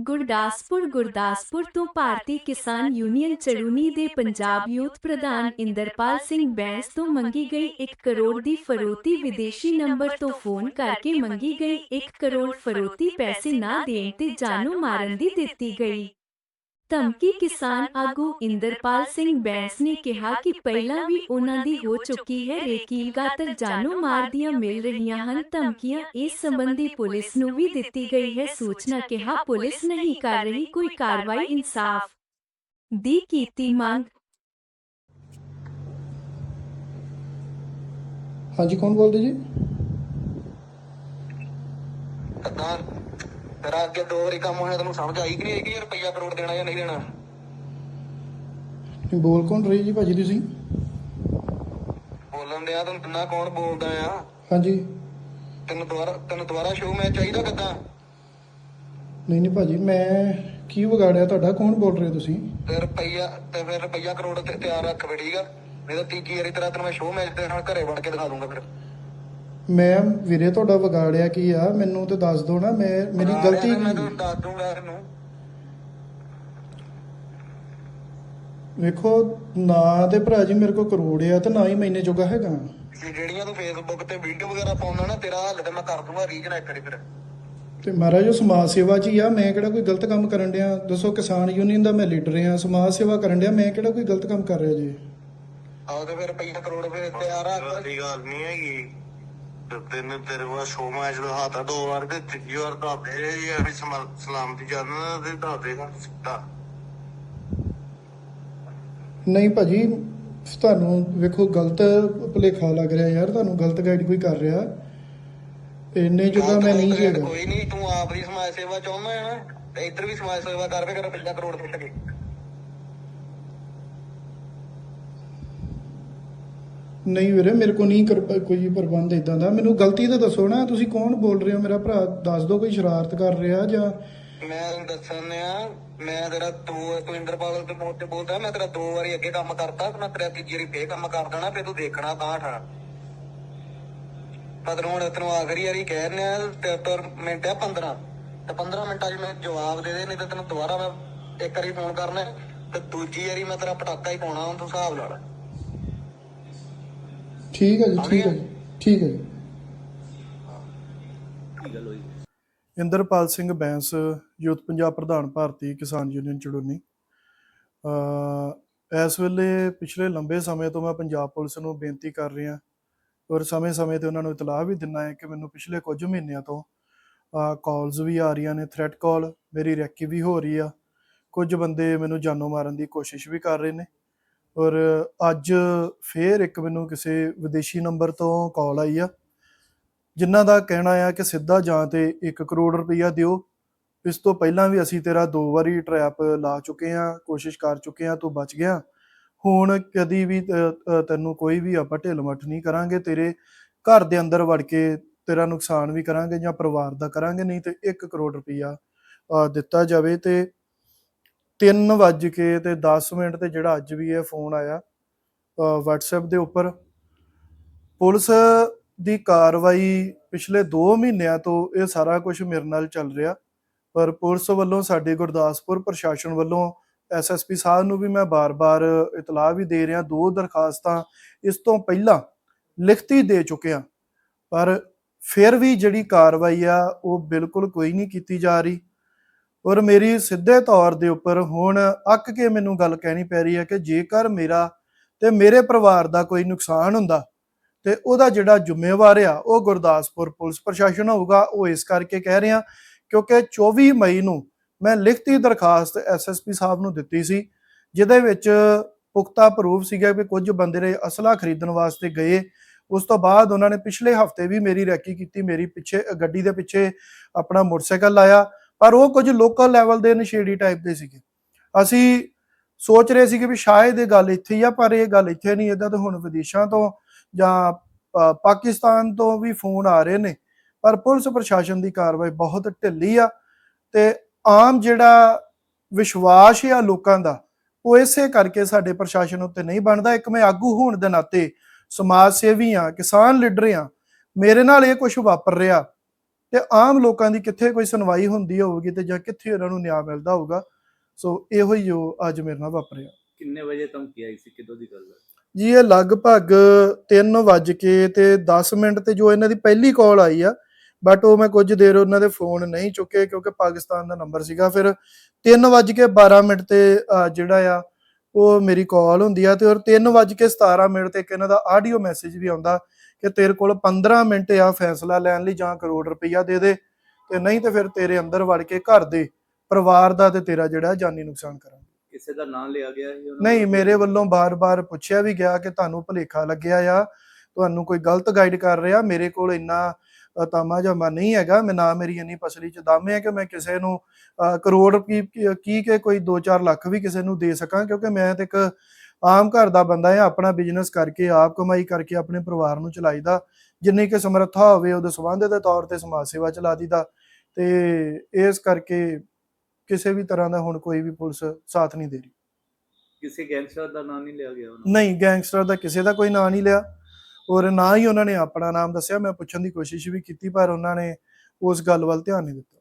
ਗੁਰਦਾਸਪੁਰ ਗੁਰਦਾਸਪੁਰ ਤੋਂ ਭਾਰਤੀ ਕਿਸਾਨ ਯੂਨੀਅਨ ਚੜੂਨੀ ਦੇ ਪੰਜਾਬ ਯੂਥ ਪ੍ਰਧਾਨ ਇੰਦਰਪਾਲ ਸਿੰਘ ਬੈਂਸ ਤੋਂ ਮੰਗੀ ਗਈ 1 ਕਰੋੜ ਦੀ ਫਰੋਤੀ ਵਿਦੇਸ਼ੀ ਨੰਬਰ ਤੋਂ ਫੋਨ ਕਰਕੇ ਮੰਗੀ ਗਈ 1 ਕਰੋੜ ਫਰੋਤੀ ਪੈਸੇ ਨਾ ਦੇਣ ਤੇ ਜਾਨੂ ਮਾਰਨ ਦੀ ਦਿੱਤੀ ਗਈ। ਧਮਕੀ ਕਿਸਾਨ ਆਗੂ ਇੰਦਰਪਾਲ ਸਿੰਘ ਬੈਂਸ ਨੇ ਕਿਹਾ ਕਿ ਪਹਿਲਾਂ ਵੀ ਉਹਨਾਂ ਦੀ ਹੋ ਚੁੱਕੀ ਹੈ ਰੇਕੀਲਗਾਤਰ ਜਾਨੋਂ ਮਾਰ ਦੀਆਂ ਮਿਲ ਰਹੀਆਂ ਹਨ ਧਮਕੀਆਂ ਇਸ ਸੰਬੰਧੀ ਪੁਲਿਸ ਨੂੰ ਵੀ ਦਿੱਤੀ ਗਈ ਹੈ ਸੂਚਨਾ ਕਿਹਾ ਪੁਲਿਸ ਨਹੀਂ ਕਰ ਰਹੀ ਕੋਈ ਕਾਰਵਾਈ ਇਨਸਾਫ ਦੀ ਕੀਤੀ ਮੰਗ ਹਾਂਜੀ ਕੌਣ ਬੋਲਦੇ ਜੀ ਤਾਂ ਤੇਰਾ ਅੱਗੇ ਦੋ ਵਾਰੀ ਕੰਮ ਹੋਇਆ ਤੈਨੂੰ ਸਮਝ ਆਈ ਕਿ ਨਹੀਂ ਆਈ ਕਿ ਰੁਪਈਆ ਕਰੋੜ ਦੇਣਾ ਜਾਂ ਨਹੀਂ ਦੇਣਾ? ਬੋਲ ਕੌਣ ਰਹੀ ਜੀ ਭਾਜੀ ਤੁਸੀਂ? ਬੋਲਣ ਦਿਆ ਤੈਨੂੰ ਕਿੰਨਾ ਕੌਣ ਬੋਲਦਾ ਆ? ਹਾਂਜੀ। ਤੈਨੂੰ ਦੁਬਾਰਾ ਤੈਨੂੰ ਦੁਬਾਰਾ ਸ਼ੋਅ ਮੈਂ ਚਾਹੀਦਾ ਕਿੱਦਾਂ? ਨਹੀਂ ਨਹੀਂ ਭਾਜੀ ਮੈਂ ਕੀ ਵਿਗਾੜਿਆ? ਤੁਹਾਡਾ ਕੌਣ ਬੋਲ ਰਹੇ ਹੋ ਤੁਸੀਂ? ਤੇ ਰੁਪਈਆ ਤੇ ਫਿਰ ਰੁਪਈਆ ਕਰੋੜ ਤੇ ਤਿਆਰ ਰੱਖ ਬੈ ਠੀਕ ਆ? ਨਹੀਂ ਤਾਂ ਤੀਜੀ ਵਾਰੀ ਤੇਰਾ ਤੈਨੂੰ ਮੈਂ ਸ਼ੋਅ ਮੈਚ ਦੇ ਨਾਲ ਘਰੇ ਵੜ ਕੇ ਦਿਖਾ ਦੂੰਗਾ ਫਿਰ। ਮੈਂ ਵੀਰੇ ਤੁਹਾਡਾ ਵਿਗਾੜਿਆ ਕੀ ਆ? ਮੈਨੂੰ ਤੇ ਦੱਸ ਦਿਓ ਨਾ ਮੈਂ ਮੇਰੀ ਗਲਤੀ ਮੈਂ ਕੀ? ਦੱਸ ਦੂੰਗਾ ਵੇਖੋ ਨਾ ਤੇ ਭਰਾ ਜੀ ਮੇਰੇ ਕੋਲ ਕਰੋੜ ਆ ਤੇ ਨਾ ਹੀ ਮਹੀਨੇ ਜੋਗਾ ਹੈਗਾ। ਜੇ ਜਿਹੜੀਆਂ ਤੂੰ ਫੇਸਬੁੱਕ ਤੇ ਵੀਡੀਓ ਵਗੈਰਾ ਪਾਉਣਾ ਨਾ ਤੇਰਾ ਹੱਲ ਤੇ ਮੈਂ ਕਰ ਦੂੰਗਾ ਰੀਚ ਨਾ ਕਰੀ ਫਿਰ। ਤੇ ਮਹਾਰਾਜ ਜੋ ਸਮਾਜ ਸੇਵਾ ਚ ਹੀ ਆ। ਮੈਂ ਕਿਹੜਾ ਕੋਈ ਗਲਤ ਕੰਮ ਕਰਨ ਡਿਆ? ਦੱਸੋ ਕਿਸਾਨ ਯੂਨੀਅਨ ਦਾ ਮੈਂ ਲੀਡਰ ਆ ਸਮਾਜ ਸੇਵਾ ਕਰਨ ਡਿਆ ਮੈਂ ਕਿਹੜਾ ਕੋਈ ਗਲਤ ਕੰਮ ਕਰ ਰਿਹਾ ਜੀ? ਆਹ ਤੇ ਫਿਰ ਰੁਪਈਆ ਕਰੋੜ ਫਿਰ ਤਿਆਰ ਰੱਖ ਦੀ ਗੱਲ ਨਹੀਂ ਹੈਗੀ। ਦੋ ਵਾਰ ਤੇ ਤੀਜੀ ਵਾਰ ਦਾ ਦੇ ਇਹ ਵੀ ਸਮਾ- ਸਲਾਮਤੀ ਜਾਨ ਦੇ ਦਾ ਦੇਗਾ ਸਿੱਧਾ ਨਹੀਂ ਭਾਜੀ ਤੁਹਾਨੂੰ ਵੇਖੋ ਗਲਤ ਭੁਲੇਖਾ ਲੱਗ ਰਿਹਾ ਯਾਰ ਤੁਹਾਨੂੰ ਗਲਤ ਗਾਈਡ ਕੋਈ ਕਰ ਰਿਹਾ। ਇੰਨੇ ਜੋਗਾ ਮੈਂ ਨਹੀਂ ਹੈਗਾ। ਕੋਈ ਨਹੀਂ ਤੂੰ ਆਪ ਦੀ ਸਮਾਜ ਸੇਵਾ ਚਾਹੁੰਦਾ ਹੈ ਨਾ ਤੇ ਇੱਧਰ ਵੀ ਸਮਾਜ ਸੇਵਾ ਕਰ ਵੇ ਕਰ ਰੁਪਈਆ ਕਰੋੜ ਟੁੱਟ ਗਏ। ਨਹੀਂ ਵੀਰੇ, ਮੇਰੇ ਕੋ ਨਹੀਂ ਕੋਈ ਪ੍ਰਬੰਧ ਇਦਾਂ ਦਾ। ਮੈਨੂੰ ਗਲਤੀ ਤਾਂ ਦੱਸੋ ਨਾ, ਤੁਸੀਂ ਕੌਣ ਬੋਲ ਰਹੇ ਹੋ? ਮੇਰਾ ਭਰਾ ਦੱਸ ਦਿਓ, ਕੋਈ ਸ਼ਰਾਰਤ ਕਰ ਰਿਹਾ ਜਾਂ? ਮੈਂ ਦੱਸਣ ਆ ਮੈਂ ਤੇਰਾ ਦੋ, ਤੂੰ ਦੇ ਮੂੰਹ ਤੇ ਬੋਲਦਾ, ਮੈਂ ਤੇਰਾ ਦੋ ਵਾਰੀ ਅੱਗੇ ਕੰਮ ਕਰਤਾ ਮੈਂ ਤੇਰਾ ਤੀਜੀ ਵਾਰੀ ਫੇਰ ਕੰਮ ਕਰ ਦੇਣਾ, ਫੇਰ ਤੂੰ ਦੇਖਣਾ ਤਾਂ ਠਾ। ਪਰ ਤੈਨੂੰ ਆਖਰੀ ਵਾਰੀ ਕਹਿ ਰਿਹਾ, ਤੇ ਤੁਰ ਮਿੰਟ ਆ 15 ਤੇ 15 ਮਿੰਟਾਂ 'ਚ ਮੈਂ ਜਵਾਬ ਦੇ ਦੇ, ਨਹੀਂ ਤੇ ਤੈਨੂੰ ਦੁਬਾਰਾ ਮੈਂ ਇੱਕ ਵਾਰੀ ਫੋਨ ਕਰਨਾ, ਤੇ ਦੂਜੀ ਵਾਰੀ ਮੈਂ ਤੇਰਾ ਪਟਾਕਾ ਹੀ ਪਾਉਣਾ ਹੁਣ ਤੂੰ ਹਿਸਾਬ ਲਾ ਲੈ। ਠੀਕ ਹੈ ਜੀ ਠੀਕ ਹੈ ਜੀ ਠੀਕ ਹੈ ਜੀ। ਇੰਦਰਪਾਲ ਸਿੰਘ ਬੈਂਸ ਯੂਥ ਪੰਜਾਬ ਪ੍ਰਧਾਨ ਭਾਰਤੀ ਕਿਸਾਨ ਯੂਨੀਅਨ ਚੜੂਨੀ। ਅ ਇਸ ਵੇਲੇ ਪਿਛਲੇ ਲੰਬੇ ਸਮੇਂ ਤੋਂ ਮੈਂ ਪੰਜਾਬ ਪੁਲਿਸ ਨੂੰ ਬੇਨਤੀ ਕਰ ਰਿਹਾ ਔਰ ਸਮੇਂ-ਸਮੇਂ ਤੇ ਉਹਨਾਂ ਨੂੰ ਇਤਲਾਹ ਵੀ ਦਿੰਨਾ ਹੈ ਕਿ ਮੈਨੂੰ ਪਿਛਲੇ ਕੁਝ ਮਹੀਨਿਆਂ ਤੋਂ ਕਾਲਸ ਵੀ ਆ ਰਹੀਆਂ ਨੇ ਥ੍ਰੈਟ ਕਾਲ ਮੇਰੀ ਰੈਕੀ ਵੀ ਹੋ ਰਹੀ ਆ। ਕੁਝ ਬੰਦੇ ਮੈਨੂੰ ਜਾਨੋਂ ਮਾਰਨ ਦੀ ਕੋਸ਼ਿਸ਼ ਵੀ ਕਰ ਰਹੇ ਨੇ। ਔਰ ਅੱਜ ਫੇਰ ਇੱਕ ਮੈਨੂੰ ਕਿਸੇ ਵਿਦੇਸ਼ੀ ਨੰਬਰ ਤੋਂ ਕਾਲ ਆਈ ਆ, ਜਿਨ੍ਹਾਂ ਦਾ ਕਹਿਣਾ ਆ ਕਿ ਸਿੱਧਾ ਜਾਂ ਤੇ 1 ਕਰੋੜ ਰੁਪਈਆ ਦਿਓ। ਇਸ ਤੋਂ ਪਹਿਲਾਂ ਵੀ ਅਸੀਂ ਤੇਰਾ ਦੋ ਵਾਰੀ ਟਰੈਪ ਲਾ ਚੁੱਕੇ ਆ, ਕੋਸ਼ਿਸ਼ ਕਰ ਚੁੱਕੇ ਆ, ਤੂੰ ਬਚ ਗਿਆ। ਹੁਣ ਕਦੀ ਵੀ ਤੈਨੂੰ ਕੋਈ ਵੀ ਆਪਾਂ ਢਿੱਲ ਮੱਠ ਨਹੀਂ ਕਰਾਂਗੇ, ਤੇਰੇ ਘਰ ਦੇ ਅੰਦਰ ਵੜ ਕੇ ਤੇਰਾ ਨੁਕਸਾਨ ਵੀ ਕਰਾਂਗੇ ਜਾਂ ਪਰਿਵਾਰ ਦਾ ਕਰਾਂਗੇ, ਨਹੀਂ ਤੇ 1 ਕਰੋੜ ਰੁਪਈਆ ਦਿੱਤਾ ਜਾਵੇ ਤੇ 3 ਵੱਜ ਕੇ ਤੇ 10 ਮਿੰਟ ਤੇ ਜਿਹੜਾ ਅੱਜ ਵੀ ਇਹ ਫੋਨ ਆਇਆ ਅ, WhatsApp ਦੇ ਉੱਪਰ ਪੁਲਿਸ ਦੀ ਕਾਰਵਾਈ ਪਿਛਲੇ 2 ਮਹੀਨਿਆਂ ਤੋਂ ਇਹ ਸਾਰਾ ਕੁਝ ਮੇਰੇ ਨਾਲ ਚੱਲ ਰਿਹਾ। ਪਰ ਪੁਲਿਸ ਵੱਲੋਂ ਸਾਡੇ ਗੁਰਦਾਸਪੁਰ ਪ੍ਰਸ਼ਾਸਨ ਵੱਲੋਂ ਐਸਐਸਪੀ ਸਾਹਿਬ ਨੂੰ ਵੀ ਮੈਂ ਬਾਰ-ਬਾਰ ਇਤਲਾਹ ਵੀ ਦੇ ਰਿਹਾ ਦੋ ਦਰਖਾਸਤਾਂ ਇਸ ਤੋਂ ਪਹਿਲਾਂ ਲਿਖਤੀ ਦੇ ਚੁੱਕਿਆ ਪਰ ਫਿਰ ਵੀ ਜਿਹੜੀ ਕਾਰਵਾਈ ਆ ਉਹ ਬਿਲਕੁਲ ਕੋਈ ਨਹੀਂ ਕੀਤੀ ਜਾ ਰਹੀ। ਔਰ ਮੇਰੀ ਸਿੱਧੇ ਤੌਰ ਦੇ ਉੱਪਰ ਹੁਣ ਅੱਕ ਕੇ ਮੈਨੂੰ ਗੱਲ ਕਹਿਣੀ ਪੈ ਰਹੀ ਹੈ ਕਿ ਜੇਕਰ ਮੇਰਾ ਤੇ ਮੇਰੇ ਪਰਿਵਾਰ ਦਾ ਕੋਈ ਨੁਕਸਾਨ ਹੁੰਦਾ ਤੇ ਉਹਦਾ ਜਿਹੜਾ ਜ਼ਿੰਮੇਵਾਰ ਆ, ਉਹ ਗੁਰਦਾਸਪੁਰ ਪੁਲਿਸ ਪ੍ਰਸ਼ਾਸਨ ਹੋਊਗਾ। ਉਹ ਇਸ ਕਰਕੇ ਕਹਿ ਰਿਹਾ ਕਿਉਂਕਿ 24 ਮਈ ਨੂੰ ਮੈਂ ਲਿਖਤੀ ਦਰਖਾਸਤ ਐਸਐਸਪੀ ਸਾਹਿਬ ਨੂੰ ਦਿੱਤੀ ਸੀ, ਜਿਹਦੇ ਵਿੱਚ ਪੁਖਤਾ ਪ੍ਰੂਫ ਸੀਗਾ ਕਿ ਕੁਝ ਬੰਦੇ ਨੇ ਅਸਲਾ ਖਰੀਦਣ ਵਾਸਤੇ ਗਏ। ਉਸ ਤੋਂ ਬਾਅਦ ਉਹਨਾਂ ਨੇ ਪਿਛਲੇ ਹਫ਼ਤੇ ਵੀ ਮੇਰੀ ਰੈਕੀ ਕੀਤੀ, ਮੇਰੀ ਪਿੱਛੇ ਗੱਡੀ ਦੇ ਪਿੱਛੇ ਆਪਣਾ ਮੋਟਰਸਾਈਕਲ ਲਾਇਆ। ਪਰ ਉਹ ਕੁਝ ਲੋਕਲ ਲੈਵਲ ਦੇ ਨਸ਼ੇੜੀ ਟਾਈਪ ਦੇ ਸੀਗੇ। ਅਸੀਂ ਸੋਚ ਰਹੇ ਸੀਗੇ ਵੀ ਸ਼ਾਇਦ ਇਹ ਗੱਲ ਇੱਥੇ ਹੀ ਆ, ਪਰ ਇਹ ਗੱਲ ਇੱਥੇ ਨਹੀਂ ਇਦਾਂ ਤਾਂ ਹੁਣ ਵਿਦੇਸ਼ਾਂ ਤੋਂ ਜਾਂ ਪਾਕਿਸਤਾਨ ਤੋਂ ਵੀ ਫੋਨ ਆ ਰਹੇ ਨੇ। ਪਰ ਪੁਲਿਸ ਪ੍ਰਸ਼ਾਸਨ ਦੀ ਕਾਰਵਾਈ ਬਹੁਤ ਢਿੱਲੀ ਆ ਤੇ ਆਮ ਜਿਹੜਾ ਵਿਸ਼ਵਾਸ ਆ ਲੋਕਾਂ ਦਾ, ਉਹ ਇਸੇ ਕਰਕੇ ਸਾਡੇ ਪ੍ਰਸ਼ਾਸਨ ਉੱਤੇ ਨਹੀਂ ਬਣਦਾ। ਇੱਕ ਮੈਂ ਆਗੂ ਹੋਣ ਦੇ ਨਾਤੇ ਸਮਾਜ ਸੇਵੀ ਆ, ਕਿਸਾਨ ਲੀਡਰ ਆ, ਮੇਰੇ ਨਾਲ ਇਹ ਕੁਝ ਵਾਪਰ ਰਿਹਾ। ਤੇ ਆਮ ਲੋਕਾਂ ਦੀ ਕਿੱਥੇ ਕੋਈ ਸੁਣਵਾਈ ਹੁੰਦੀ ਹੋਊਗੀ ਤੇ ਜਾਂ ਕਿੱਥੇ ਉਹਨਾਂ ਨੂੰ ਨਿਆਂ ਮਿਲਦਾ ਹੋਊਗਾ ਸੋ ਇਹੋ ਹੀ ਜੋ ਅੱਜ ਮੇਰੇ ਨਾਲ ਵਾਪਰਿਆ। ਕਿੰਨੇ ਵਜੇ ਧਮਕੀ ਆਈ ਸੀ? ਕਿਦੋਂ ਦੀ ਗੱਲ ਹੈ ਜੀ ਇਹ ਲਗਭਗ 3 ਵੱਜ ਕੇ ਤੇ 10 ਮਿੰਟ ਤੇ ਜੋ ਇਹਨਾਂ ਦੀ ਪਹਿਲੀ ਕਾਲ ਆਈ ਆ ਬਟ ਉਹ ਮੈਂ ਕੁਝ ਦੇਰ ਉਹਨਾਂ ਦੇ ਫੋਨ ਨਹੀਂ ਚੁੱਕੇ ਕਿਉਂਕਿ ਪਾਕਿਸਤਾਨ ਦਾ ਨੰਬਰ ਸੀਗਾ ਫਿਰ 3 ਵੱਜ ਕੇ 12 ਮਿੰਟ ਤੇ ਜਿਹੜਾ ਆ ਉਹ ਮੇਰੀ ਕਾਲ ਹੁੰਦੀ ਆ ਤੇ ਔਰ 3 ਵੱਜ ਕੇ 17 ਮਿੰਟ ਤੇ ਇੱਕ ਇਹਨਾਂ ਦਾ ਆਡੀਓ ਮੈਸੇਜ ਵੀ ਆਉਂਦਾ ਕਿ ਤੇਰੇ ਕੋਲ 15 ਮਿੰਟ ਆ ਫੈਸਲਾ ਲੈਣ ਲਈ ਜਾਂ ਕਰੋੜ ਰੁਪਈਆ ਦੇ ਦੇ ਤੇ ਨਹੀਂ ਤੇ ਫਿਰ ਤੇਰੇ ਅੰਦਰ ਵੜ ਕੇ ਘਰ ਦੇ ਪਰਿਵਾਰ ਦਾ ਤੇ ਤੇਰਾ ਜਿਹੜਾ ਜਾਨੀ ਨੁਕਸਾਨ ਕਰਾਂਗੇ ਕਿਸੇ ਦਾ ਨਾਮ ਲਿਆ ਗਿਆ ਸੀ ਉਹਨਾਂ ਨਹੀਂ? ਮੇਰੇ ਵੱਲੋਂ ਬਾਰ-ਬਾਰ ਪੁੱਛਿਆ ਵੀ ਗਿਆ ਕਿ ਤੁਹਾਨੂੰ ਭੁਲੇਖਾ ਲੱਗਿਆ ਆ ਤੁਹਾਨੂੰ ਕੋਈ ਗਲਤ ਗਾਈਡ ਕਰ ਰਿਹਾ ਮੇਰੇ ਕੋਲ ਇੰਨਾ ਤਾਮਾ ਜਮਾ ਨਹੀਂ ਹੈਗਾ ਮੈਂ ਨਾ ਮੇਰੀ ਇੰਨੀ ਪਸਲੀ ਚ ਦਮ ਹੈ ਕਿ ਮੈਂ ਕਿਸੇ ਨੂੰ ਕਰੋੜ ਕੀ- ਕੀ ਕਿ ਕੋਈ 2-4 ਲੱਖ ਵੀ ਕਿਸੇ ਨੂੰ ਦੇ ਸਕਾਂ ਕਿਉਂਕਿ ਮੈਂ ਤੇ ਇੱਕ ਆਮ ਘਰ ਦਾ ਬੰਦਾ ਆ ਆਪਣਾ ਬਿਜ਼ਨਸ ਕਰਕੇ ਆਪ ਕਮਾਈ ਕਰਕੇ ਆਪਣੇ ਪਰਿਵਾਰ ਨੂੰ ਚਲਾਈਦਾ। ਜਿੰਨੀ ਕਿ ਸਮਰੱਥਾ ਹੋਵੇ ਉਹਦੇ ਸਬੰਧ ਦੇ ਤੌਰ ਤੇ ਸਮਾਜ ਸੇਵਾ ਚਲਾ ਦੀਦਾ। ਤੇ ਇਸ ਕਰਕੇ ਕਿਸੇ ਵੀ ਤਰ੍ਹਾਂ ਦਾ ਹੁਣ ਕੋਈ ਵੀ ਪੁਲਿਸ ਸਾਥ ਨਹੀਂ ਦੇ ਰਹੀ। ਕਿਸੇ ਗੈਂਗਸਟਰ ਦਾ ਨਾਮ ਨਹੀਂ ਲਿਆ ਗਿਆ ਉਹਨਾਂ ਨਹੀਂ ਗੈਂਗਸਟਰ ਦਾ ਕਿਸੇ ਦਾ ਕੋਈ ਨਾਂ ਨਹੀਂ ਲਿਆ। ਔਰ ਨਾ ਹੀ ਉਹਨਾਂ ਨੇ ਆਪਣਾ ਨਾਮ ਦੱਸਿਆ। ਮੈਂ ਪੁੱਛਣ ਦੀ ਕੋਸ਼ਿਸ਼ ਵੀ ਕੀਤੀ ਪਰ ਉਹਨਾਂ ਨੇ ਉਸ ਗੱਲ ਵੱਲ ਧਿਆਨ ਨਹੀਂ ਦਿੱਤਾ।